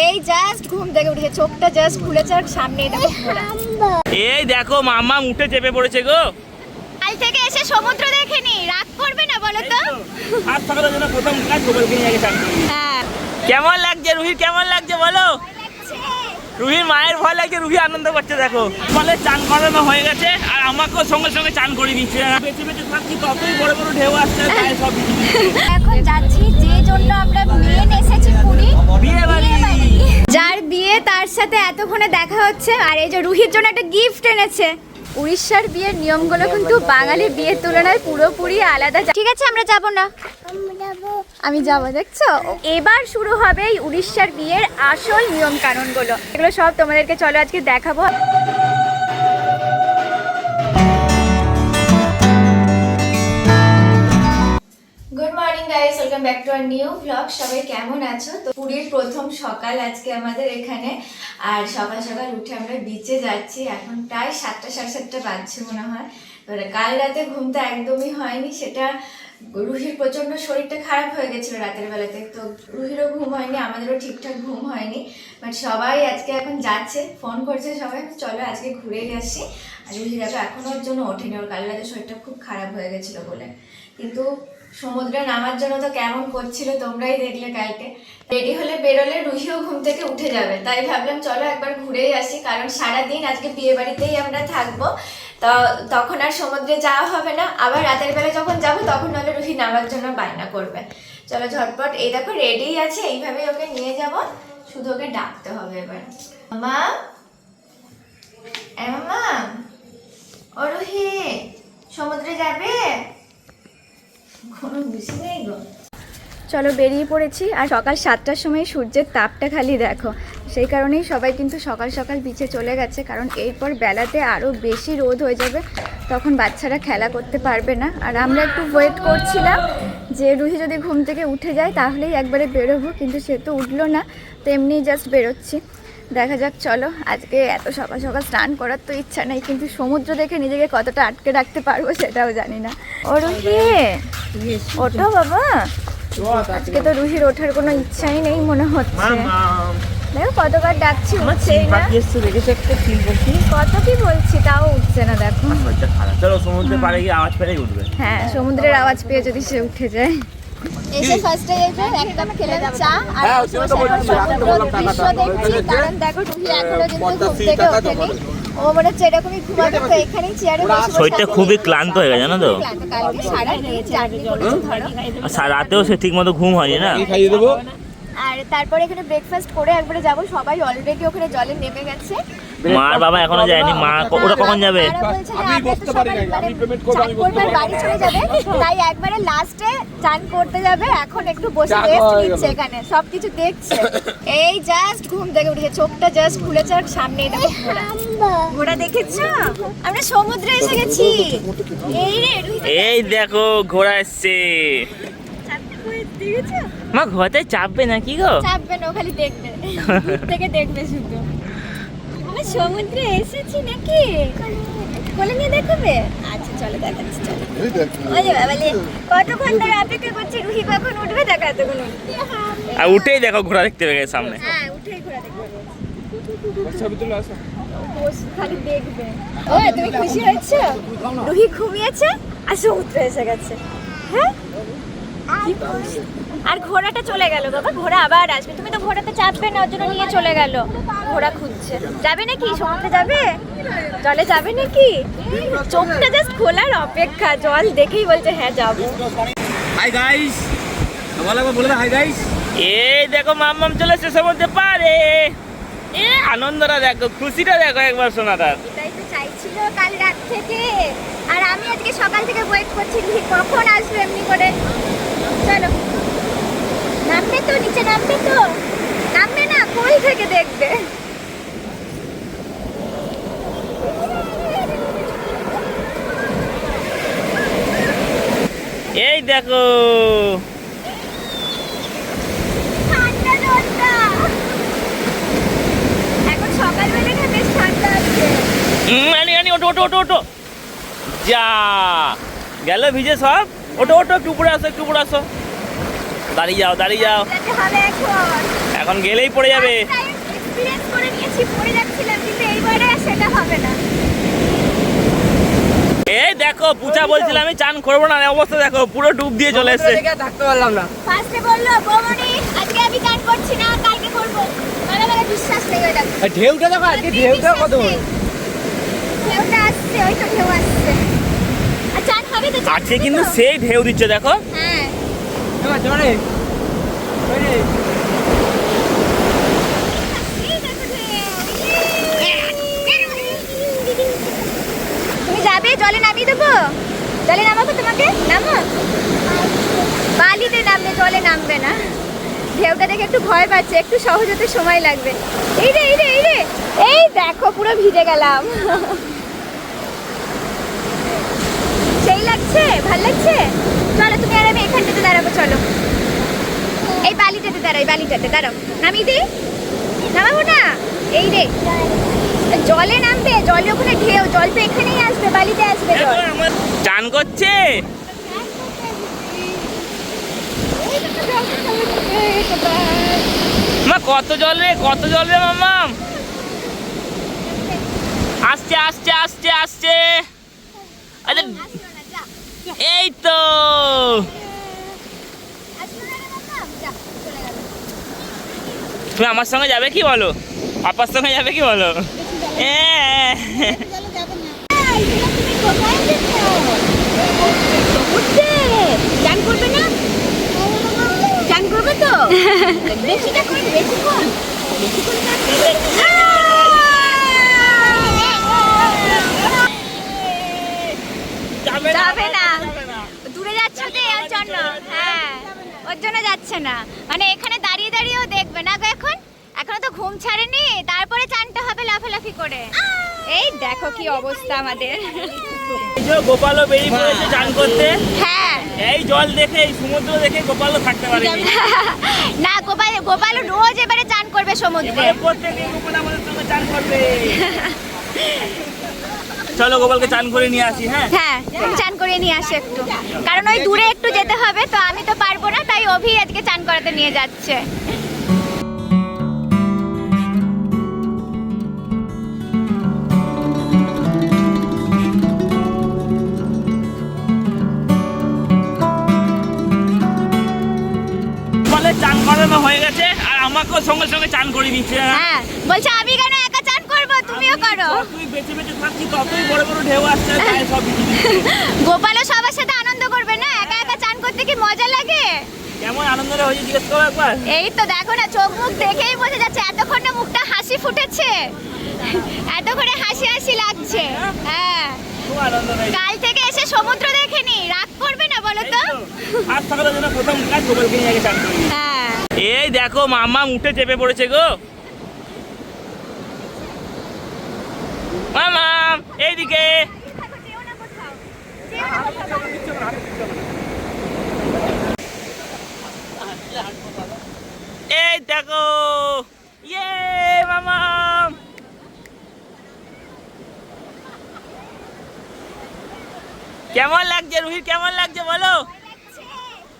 এই জাস্ট ঘুম থেকে উঠেছে চোখটা জাস্ট খুলেছে আর সামনে এই দেখো মাম্মা উঠে চেপে পড়েছে গো। কাল থেকে এসে সমুদ্র দেখেনি রাগ করবে না বলো তো? আজ সকালের জন্য প্রথম কাজ গোবরকে নিয়ে গেছে হ্যাঁ। কেমন লাগছে রুহির কেমন লাগছে বলো? রুহির মায়ের ভয় লাগছে রুহি আনন্দ করছে দেখো। ফলে চান করানো হয়ে গেছে আর আমাকেও সঙ্গে সঙ্গে চান করে দিচ্ছে। বেঁচে বেঁচে থাকছি ততই বড় বড় ঢেউ আসছে সব। এখন যাচ্ছি যে জন্য আমরা মেন এসেছি পুরী বিয়ে বাড়ি। যার বিয়ে তার সাথে এতক্ষণে দেখা হচ্ছে, আর এই যে রুহির জন্য একটা গিফট এনেছে। উড়িষ্যার বিয়ের নিয়মগুলো কিন্তু বাঙালি বিয়ের তুলনায় পুরোপুরি আলাদা। ঠিক আছে, আমরা যাব না। আমি যাব, দেখছ? এবার শুরু হবে এই উড়িষ্যার বিয়ের আসল নিয়ম কানুনগুলো এগুলো সব তোমাদেরকে চলো আজকে দেখাবো। Good morning guys welcome back to our new vlog সবাই কেমন আছো? তো পুরীর প্রথম সকাল আজকে আমাদের এখানে। আর সকাল সকাল উঠে আমরা বিচে যাচ্ছি। এখন প্রায় সাতটা, সাড়ে সাতটা বাজছে মনে হয়। এবারে কাল রাতে ঘুমটা একদমই হয়নি। সেটা রুহির প্রচণ্ড শরীরটা খারাপ হয়ে গেছিল রাতের বেলাতে। তো রুহিরও ঘুম হয়নি, আমাদেরও ঠিকঠাক ঘুম হয়নি। বাট সবাই আজকে এখন যাচ্ছে। ফোন করছে সবাই। চলো আজকে ঘুরে আসি। আর রুহি দেখো এখনও ওর জন্য ওঠেনি। ওর কাল রাতে শরীরটা খুব খারাপ হয়ে গেছিল বলে। কিন্তু সমুদ্রে নামার জন্য তো কেমন করছিল তোমরাই দেখলে কালকে। রেডি হলে বেরোলে রুহিও ঘুম থেকে উঠে যাবে। তাই ভাবলাম চলো একবার ঘুরেই আসি, কারণ সারাদিন আজকে বিয়ে বাড়িতেই আমরা থাকব। তো তখন আর সমুদ্রে যাওয়া হবে না। আবার রাতের বেলা যখন যাব, তখন হলে রুহি নামার জন্য বায়না করবে। চলো ঝটপট, এই দেখো রেডি আছে, এইভাবেই ওকে নিয়ে যাব। শুধু ওকে ডাকতে হবে এবার। মা মামা? ও রুহি, সমুদ্রে যাবে? চলো বেরিয়ে পড়েছি, আর সকাল সাতটার সময় সূর্যের তাপটা খালি দেখো। সেই কারণেই সবাই কিন্তু সকাল সকাল বিচে চলে গেছে, কারণ এরপর বেলাতে আরও বেশি রোদ হয়ে যাবে, তখন বাচ্চারা খেলা করতে পারবে না। আর আমরা একটু ওয়েট করছিলাম যে রুহি যদি ঘুম থেকে উঠে যায়, তাহলেই একবারে বেরোবো, কিন্তু সে তো উঠল না তো এমনি জাস্ট বেরোচ্ছি। দেখা যাক চলো। আজকে এত সকাল সকাল স্নান করার তো ইচ্ছা নেই কিন্তু সমুদ্র দেখে নিজেকে কতটা আটকে রাখতে পারব সেটাও জানি না। ওঠো বাবা। আজকে তো রুহির ওঠার কোনো ইচ্ছাই নেই মনে হচ্ছে। দেখো কতবার ডাকছি উঠছেই না। কত কি বলছি তাও উঠছে না দেখো। শরীরটা চলো সমুদ্রে পাড়ে গিয়ে আওয়াজ পেলেই উঠবে। হ্যাঁ সমুদ্রের আওয়াজ পেয়ে যদি সে উঠে যায়। এসে ফার্স্টে এসে এক কাপ খেলাম চা আর দৃশ্য দেখছি কারণ দেখো রুহি এখনও কিন্তু ঘুম থেকে ওঠেনি ও মনে হচ্ছে এরকমই ঘুমাবে তো এখানেই চেয়ারে শরীরটা খুবই ক্লান্ত হয়ে গেছে জানো তো। কালকে সারা করেছে ধরো। রাতেও সে ঠিক মতো ঘুম হয়নি না? খাইয়ে দেবো? আর তারপরে এখানে ব্রেকফাস্ট করে একবারে যাব সবাই অলরেডি ওখানে জলে নেমে গেছে। মার বাবা এখনও যায়নি মা ওরা কখন যাবে? আমি বসতে পারি মানে আমি payment করব, আমি বসতে বাড়ি চলে যাবে তাই একবারে লাস্টে চান করতে যাবে এখন একটু বসে রেস্ট নিচ্ছে। এখানে সবকিছু দেখছে। এই জাস্ট ঘুম থেকে উঠেছে চোখটা জাস্ট খুলেছে আর সামনে এটা ঘোড়া ঘোড়া দেখেছ? আমরা সমুদ্রে এসে গেছি। এই রে এই দেখো ঘোড়া এসছে। মা ঘোড়াতে চাপবে না কি গো? চাপবে না ও খালি দেখবে। থেকে দেখবে শুধু। আমরা সমুদ্রে এসেছি নাকি? কোলে নিয়ে দেখবে? আচ্ছা চলো দেখাচ্ছি চলো। এই ওই যে বাবা লে, কতক্ষণ ধরে অপেক্ষা করছি রুহি কখন উঠবে? দেখা এতক্ষণ। আর উঠেই দেখো ঘোড়া দেখতে পেয়ে গেছে সামনে। হ্যাঁ উঠেই ঘোরা দেখবে ছবি তুলে আসো। খালি দেখবে। ও তুমি খুশি হয়েছো? রুহি ঘুমিয়েছে আর সমুদ্র এসে গেছে। হ্যাঁ? কি খুশি। আর ঘোড়াটা চলে গেল বাবা ঘোড়া আবার আসবে। তুমি তো ঘোড়াতে চাপবে না ওর জন্য নিয়ে চলে গেল। ঘোড়া খুঁজছে। যাবে নাকি? সমুদ্রে যাবে? জলে যাবে নাকি? চোখটা জাস্ট খোলার অপেক্ষা জল দেখেই বলছে হ্যাঁ যাব। হাই গাইস বলে বলে হাই গাইস এই দেখো মাম্মাম চলে এসছে সমুদ্রে পারে। এ আনন্দটা দেখো খুশিটা দেখো একবার সোনাদার। এটাই তো চাইছিল কাল রাত থেকে। আর আমি আজকে সকাল থেকে ওয়েট করছি কখন আসবে এমনি করে। চলো। নামবে তো নিচে নামবে তো। নামবে না কোল থেকে দেখবে? এই দেখো। ওটো যা গেল ভিজে সব। ওটো ওটো একটু উপরে আসো একটু উপরে আসো। দাঁড়িয়ে যাও দাঁড়িয়ে যাও। এখন। গেলেই পড়ে যাবে। এক্সপিরিয়েন্স করে নিয়েছি পড়ে যাচ্ছিলাম কিন্তু এইবারে আর সেটা হবে না। এই দেখো পূজা বলছিলাম আমি চান করব না অবস্থা দেখো পুরো ডুব দিয়ে চলে এসছে। থাকতে পারলাম না। ফার্স্টে বলল বৌমনি আজকে আমি গান করছি না কালকে করব। মানে মানে বিশ্বাস নেই ওই দেখো ঢেউটা দেখো আজকে ঢেউটা কত ঢেউটা আসছে ওই তো ঢেউ আসছে। আর চান হবে তো আজকে কিন্তু সেই ঢেউ দিচ্ছে দেখো। হ্যাঁ। তুমি যাবে? জলে নামিয়ে দেবো? জলে নামাবো তোমাকে? নামো? বালিতে নামবে, জলে নামবে না। ঢেউটা দেখে একটু ভয় পাচ্ছে, একটু সহজ হতে সময় লাগবে। এই রে এই রে এই রে! এই দেখো, পুরো ভিজে গেলাম। সেই লাগছে? ভালো লাগছে? চলো তুমি আর আমি এখানটাতে দাঁড়াবো, চলো। এই বালিটাতে দাঁড়াই বালিটাতে, দাঁড়াও। নামিয়ে দিই নামাবো না? এই রে। জলে নামবে জলে ওখানে ঢেউ, জল তো এখানেই আসবে, বালিতে আসবে চান করছে। মা, কত জল রে, কত জল রে মামা। আসছে আসছে আসছে আসছে। আচ্ছা এই তো তুমি আমার সঙ্গে যাবে কি বলো? পাপার সঙ্গে যাবে কি বলো? চান করবে না? চান করবে তো? বেশিটা বেশি করে চান করবে যাবে না দূরে যাচ্ছে তো এর জন্য হ্যাঁ ওর না। মানে এখানে দাঁড়িয়ে দাঁড়িয়েও দেখবে না গো এখন? এখনও তো ঘুম ছাড়েনি তারপরে চানটা হবে লাফালাফি করে। এই দেখো কি অবস্থা আমাদের। গোপালও বেরিয়ে পড়েছে চান করতে। হ্যাঁ। এই জল দেখে এই সমুদ্র দেখে গোপালও থাকতে পারেনি। না গোপাল গোপাল রোজ এবারে চান করবে সমুদ্রে। প্রত্যেকদিন গোপাল আমাদের সঙ্গে চান করবে। চলো গোপালকে চান করে নিয়ে আসি হ্যাঁ? হ্যাঁ চান করিয়ে নিয়ে আসো একটু। কারণ ওই দূরে একটু যেতে হবে তো আমি তো পারব না তাই অভি আজকে চান করাতে নিয়ে যাচ্ছে। চান করানো হয়ে গেছে আর আমাকেও সঙ্গে সঙ্গে চান করে দিচ্ছে। হ্যাঁ বলছে আমি কেন একা চান করব তুমিও করো। তুই বেঁচে বেঁচে থাকছি ততই বড় বড় ঢেউ আসছে সব গোপালও সবার সাথে আনন্দ করবে না? একা একা চান করতে কি মজা লাগে? কেমন আনন্দের হয়েছে জিজ্ঞেস করো একবার। এই তো দেখো না চোখ মুখ দেখেই বোঝা যাচ্ছে এতক্ষণ না মুখটা হাসি ফুটেছে। এতক্ষণে হাসি হাসি লাগছে। হ্যাঁ। খুব আনন্দ হয়েছে। কাল থেকে এসে সমুদ্র দেখেনি। রাগ করবে না বলো তো? আজ প্রথম কাজ গোপালকে নিয়ে আগে চান করি। হ্যাঁ। এই দেখো মামা উঠে চেপে পড়েছে গো। মামা এইদিকে। এই দেখো। ইয়ে মামা কেমন লাগছে রুহির? কেমন লাগছে বলো?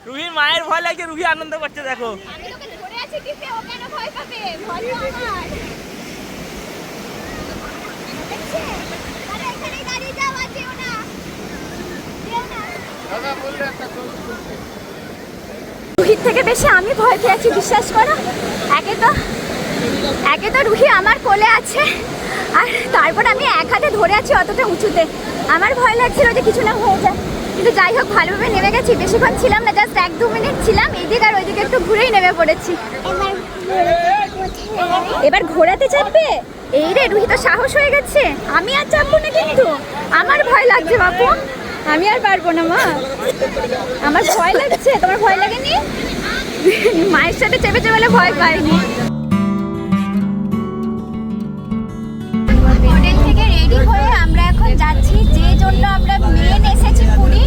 রুহির মায়ের ভয় লাগছে, রুহি আনন্দ করছে, দেখো। আমি তোকে ধরে আছি টিপে ও কেন ভয় পাবে? ভয় আমার দেখছে? আরে এখানেই দাঁড়িয়ে যাও আর যেও না যেও না রুহির থেকে বেশি আমি ভয় পেয়েছি, বিশ্বাস করো। একে তো একে তো রুহি আমার কোলে আছে, আর তারপর আমি এক হাতে ধরে আছি অতটা উঁচুতে। আমার ভয় লাগছিল যে কিছু না হয়ে যায়। কিন্তু যাই হোক, ভালোভাবে নেমে গেছি, বেশিক্ষণ ছিলাম না জাস্ট এক দু মিনিট ছিলাম এইদিকে আর ওইদিকে একটু ঘুরেই নেমে পড়েছি। এবার ঘোরাতে চাপবে? এই রে, রুহি তো সাহস হয়ে গেছে। আমি আর চাপবো না কিন্তু। আমার ভয় লাগছে, বাপু। আমি আর পারব না মা। আমার ভয় লাগছে। তোমার ভয় লাগেনি? মায়ের সাথে চেপে চেপে ভয় পাইনি। হোটেল থেকে রেডি হয়ে আমরা এখন যাচ্ছি। যে জন্য আমরা মেন এসেছি পুরী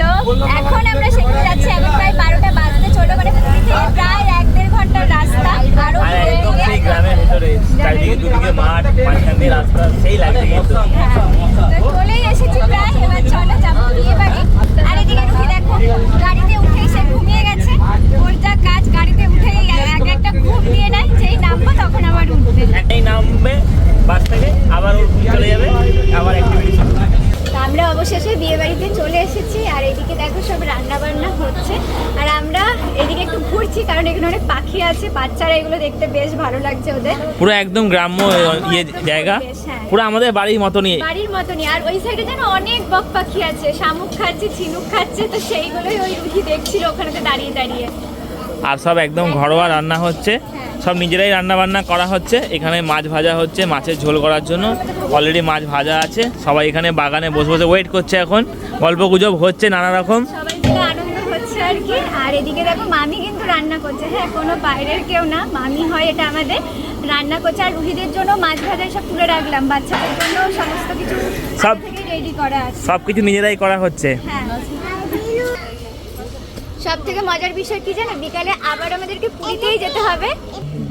তো এখন আমরা সেখানে যাচ্ছি। এখন প্রায় বারোটা বাজতে চলো মানে পুরী প্রায় ঘণ্টার রাস্তা আরও একদম সেই গ্রামের ভিতরে চারিদিকে দুদিকে মাঠ মাঝখান দিয়ে রাস্তা সেই লাগছে কিন্তু। চলেই এসেছি প্রায় এবার চলো যাব বিয়ে বাড়ি। আর এদিকে দেখো গাড়িতে উঠে এসে ঘুমিয়ে গেছে ওর যা কাজ এখানে অনেক পাখি আছে বাচ্চারা এগুলো দেখতে বেশ ভালো লাগছে ওদের। পুরো একদম গ্রাম্য ইয়ে জায়গা। হ্যাঁ। পুরো আমাদের বাড়ির মতনই। বাড়ির মতনই। আর ওই সাইডে যেন অনেক বক পাখি আছে। শামুক খাচ্ছে ঝিনুক খাচ্ছে তো সেইগুলোই ওই রুহি দেখছিল দাঁড়িয়ে দাঁড়িয়ে। আর সব একদম ঘরোয়া রান্না হচ্ছে। সব নিজেরাই রান্না বান্না করা হচ্ছে। এখানে মাছ ভাজা হচ্ছে মাছের ঝোল করার জন্য। অলরেডি মাছ ভাজা আছে। সবাই এখানে বাগানে বসে বসে ওয়েট করছে এখন। গল্প গুজব হচ্ছে নানা রকম সবাই মিলে আনন্দ হচ্ছে আর কি আর এদিকে দেখো মামি কিন্তু রান্না করছে। হ্যাঁ কোনো বাইরের কেউ না মামি হয় এটা আমাদের। রান্না করছে আর রুহিদের জন্য মাছ ভাজা সব তুলে রাখলাম বাচ্চাদের জন্য সমস্ত কিছু সব- থেকে রেডি করা আছে। সব কিছু নিজেরাই করা হচ্ছে। হ্যাঁ। সব থেকে মজার বিষয় কি জানো? বিকালে আবার আমাদেরকে পুরীতেই যেতে হবে।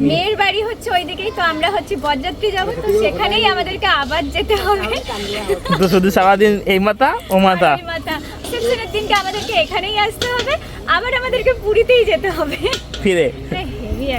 মেয়ের বাড়ি হচ্ছে ওইদিকেই তো আমরা হচ্ছে বরযাত্রী যাব তো সেখানেই আমাদেরকে আবার যেতে হবে। তো শুধু সারাদিন এই মাথা ও মাথা রিসেপশনের দিনকে আমাদেরকে এখানেই আসতে হবে। আবার আমাদেরকে পুরীতেই যেতে হবে। ফিরে।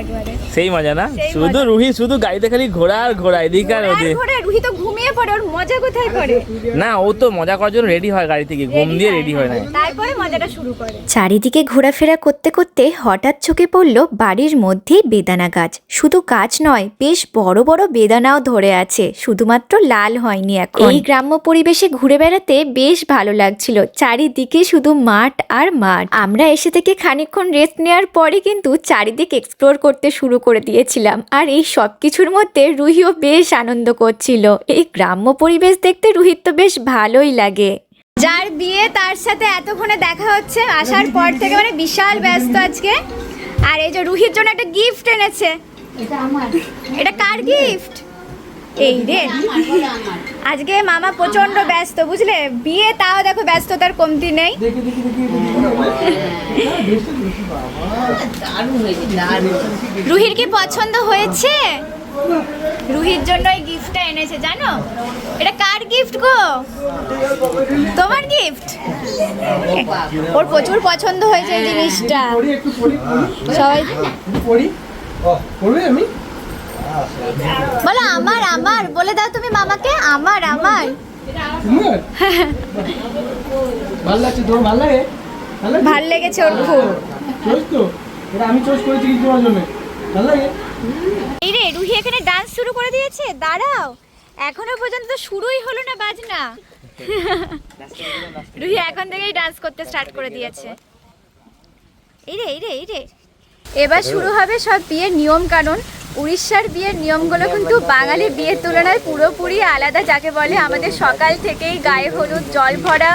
একবারে। সেই মজা না? শুধু রুহি শুধু গাড়িতে খালি ঘোরা আর ঘোরা এদিকে আর ওদিকে। ঘোড়া রুহি তো ঘুমিয়ে পড়ে ওর মজা কোথায় করে না ও তো মজা করার জন্য রেডি হয় গাড়ি থেকে ঘুম দিয়ে রেডি হয় না। তারপরে মজাটা শুরু করে। চারিদিকে ঘোরাফেরা করতে করতে হঠাৎ চোখে পড়ল বাড়ির মধ্যেই বেদানা গাছ। শুধু গাছ নয় বেশ বড় বড় বেদানাও ধরে আছে শুধুমাত্র লাল হয়নি এখন। এই গ্রাম্য পরিবেশে ঘুরে বেড়াতে বেশ ভালো লাগছিল চারিদিকে শুধু মাঠ আর মাঠ। আমরা এসে থেকে খানিকক্ষণ রেস্ট নেওয়ার পরে কিন্তু চারিদিক এক্সপ্লোর করতে শুরু করে দিয়েছিলাম। আর এই সব কিছুর মধ্যে রুহিও বেশ আনন্দ করছিল। এই গ্রাম্য পরিবেশ দেখতে রুহির তো বেশ ভালোই লাগে। যার বিয়ে তার সাথে এতক্ষণে দেখা হচ্ছে, আসার পর থেকে মানে বিশাল ব্যস্ত আজকে। আর এই যে রুহির জন্য একটা গিফট এনেছে। এটা কার গিফট এই রে। আজকে মামা প্রচণ্ড ব্যস্ত বুঝলে? বিয়ে তাও দেখো ব্যস্ততার কমতি নেই। রুহির কি পছন্দ হয়েছে? রুহির জন্য এই গিফটটা এনেছে জানো? এটা কার গিফট গো? তোমার গিফট ওর প্রচুর পছন্দ হয়েছে এই জিনিসটা। সবাই পড়ি? আমি? বলো আমার আমার বলে দাও তুমি মামাকে আমার আমার। ভালো লাগছে তোমার ভালো লাগে ভালো লেগেছে ওর খুব। চয়েস আমি চয়েস করেছি কিন্তু তোমার জন্য। ভালো লাগে এই রে রুহি এখানে ডান্স শুরু করে দিয়েছে দাঁড়াও। এখনও পর্যন্ত তো শুরুই হলো না বাজনা। রুহি এখন থেকেই ডান্স করতে স্টার্ট করে দিয়েছে। এই রে এই রে এই রে। এবার শুরু হবে সব বিয়ের নিয়ম কানুন উড়িষ্যার বিয়ের নিয়মগুলো কিন্তু বাঙালি বিয়ের তুলনায় পুরোপুরি আলাদা, যাকে বলে আমাদের সকাল থেকেই গায়ে হলুদ, জল ভরা,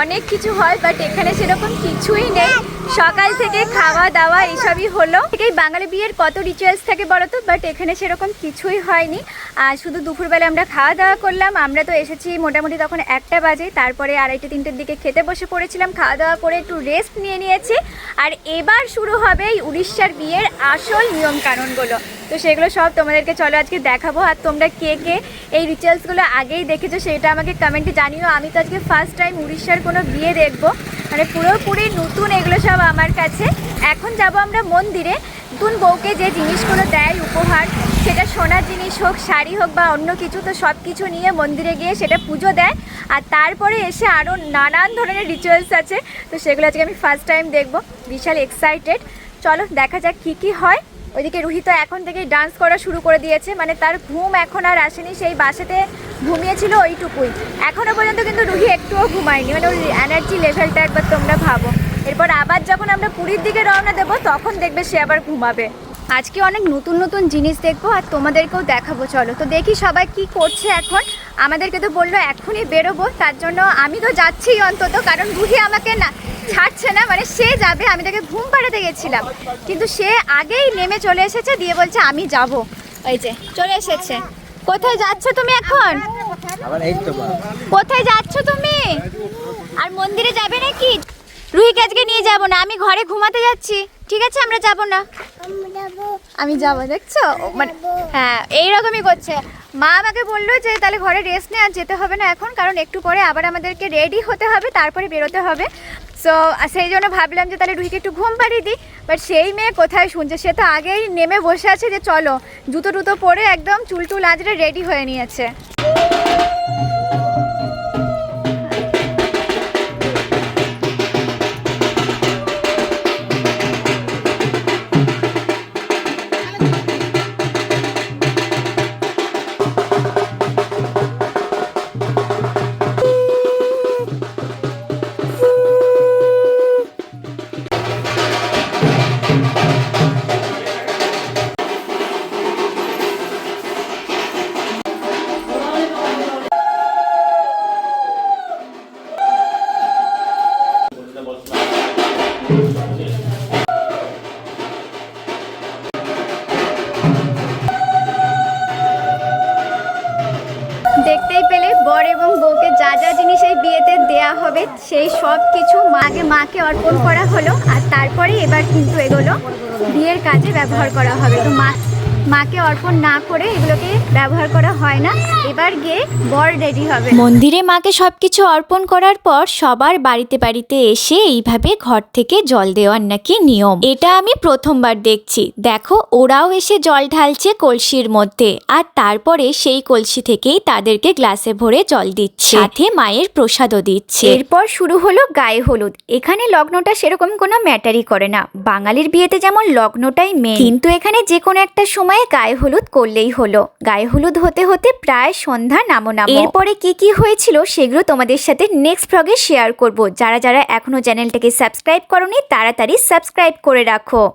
অনেক কিছু হয় বাট এখানে সেরকম কিছুই নেই। সকাল থেকে খাওয়া দাওয়া এইসবই হলো। এই বাঙালি বিয়ের কত রিচুয়ালস থাকে বলো তো বাট এখানে সেরকম কিছুই হয়নি। আর শুধু দুপুরবেলা আমরা খাওয়া দাওয়া করলাম। আমরা তো এসেছি মোটামুটি তখন একটা বাজে। তারপরে আড়াইটে, তিনটের দিকে খেতে বসে পড়েছিলাম। খাওয়া দাওয়া করে একটু রেস্ট নিয়ে নিয়েছি। আর এবার শুরু হবে এই উড়িষ্যার বিয়ের আসল নিয়ম কানুনগুলো তো সেগুলো সব তোমাদেরকে চলো আজকে দেখাবো। আর তোমরা কে কে এই রিচুয়ালসগুলো আগেই দেখেছ, সেটা আমাকে কমেন্টে জানিও। আমি তো আজকে ফার্স্ট টাইম উড়িষ্যার কোনো বিয়ে দেখব। মানে পুরোপুরি নতুন এগুলো সব আমার কাছে। এখন যাব আমরা মন্দিরে। নতুন বউকে যে জিনিসগুলো দেয়, উপহার, সেটা সোনার জিনিস হোক, শাড়ি হোক বা অন্য কিছু, তো সব কিছু নিয়ে মন্দিরে গিয়ে সেটা পুজো দেয়। আর তারপরে এসে আরও নানান ধরনের রিচুয়ালস আছে। তো সেগুলো আজকে আমি ফার্স্ট টাইম দেখব। বিশাল এক্সাইটেড চলো দেখা যাক কী কী হয়। ওইদিকে রুহিতা এখন থেকেই ডান্স করা শুরু করে দিয়েছে। মানে তার ঘুম এখন আর আসেনি, সেই বাসাতে ঘুমিয়েছিল ওইটুকুই। এখনও পর্যন্ত কিন্তু রুহি একটুও ঘুমায়নি মানে ওই এনার্জি লেভেলটা একবার তোমরা ভাবো। এরপর আবার যখন আমরা পুরীর দিকে রওনা দেবো, তখন দেখবে সে আবার ঘুমাবে। আজকে অনেক নতুন নতুন জিনিস দেখব আর তোমাদেরকেও দেখাবো চলো। তো দেখি সবাই কি করছে এখন। আমাদেরকে তো বলল এখনই বেরোবো তার জন্য আমি তো যাচ্ছি অন্তত কারণ রুহি আমাকে না ছাড়ছে না মানে সে যাবে আমি তাকে ঘুম পাড়াতে গেছিলাম। কিন্তু সে আগেই নেমে চলে এসেছে দিয়ে বলছে আমি যাব। ওই যে চলে এসেছে। কোথায় যাচ্ছ তুমি এখন? কোথায় যাচ্ছ তুমি? আর মন্দিরে যাবে নাকি? রুহিকে আজকে নিয়ে যাব না আমি ঘরে ঘুমাতে যাচ্ছি। ঠিক আছে, আমরা যাব না। আমি যাব, দেখছ? মানে হ্যাঁ এইরকমই করছে। মা আমাকে বলল যে, তাহলে ঘরে রেস্ট নে আর যেতে হবে না এখন, কারণ একটু পরে আবার আমাদেরকে রেডি হতে হবে, তারপরে বেরোতে হবে। সো সেই জন্য ভাবলাম যে, তাহলে রুহিকে একটু ঘুম পাড়িয়ে দিই। বাট সেই মেয়ে কোথায় শুনছে? সে তো আগেই নেমে বসে আছে যে, চলো। জুতো টুতো পরে একদম চুল টুল আজরে রেডি হয়ে নিয়েছে। দেখতেই পেলে বর এবং বউকে যা যা জিনিস এই বিয়েতে দেয়া হবে, সেই সব কিছু মাকে মাকে অর্পণ করা হলো আর তারপরে এবার কিন্তু এগুলো বিয়ের কাজে ব্যবহার করা হবে। তো মা মাকে অর্পণ না করে এগুলোকে ব্যবহার করা হয় না। এবার গিয়ে বর রেডি হবে। মন্দিরে মাকে সব কিছু অর্পণ করার পর সবার বাড়িতে বাড়িতে এসে এইভাবে ঘর থেকে জল দেওয়ার নাকি নিয়ম। এটা আমি প্রথমবার দেখছি। দেখো ওরাও এসে জল ঢালছে কলসির মধ্যে আর তারপরে সেই কলসি থেকেই তাদেরকে গ্লাসে ভরে জল দিচ্ছে। সাথে মায়ের প্রসাদও দিচ্ছে। এরপর শুরু হলো গায়ে হলুদ। এখানে লগ্নটা সেরকম কোনো ম্যাটারই করে না। বাঙালির বিয়েতে যেমন লগ্নটাই মেন কিন্তু এখানে যে কোনো একটা সময়ে গায়ে হলুদ করলেই হলো। গায়ে হলুদ হতে হতে প্রায় সন্ধ্যা নামো নামো। এরপরে কি কি হয়েছিল সেগুলো তোমাদের সাথে নেক্সট ভ্লগে শেয়ার করব। যারা যারা এখনও চ্যানেলটাকে সাবস্ক্রাইব করনি, তাড়াতাড়ি সাবস্ক্রাইব করে রাখো।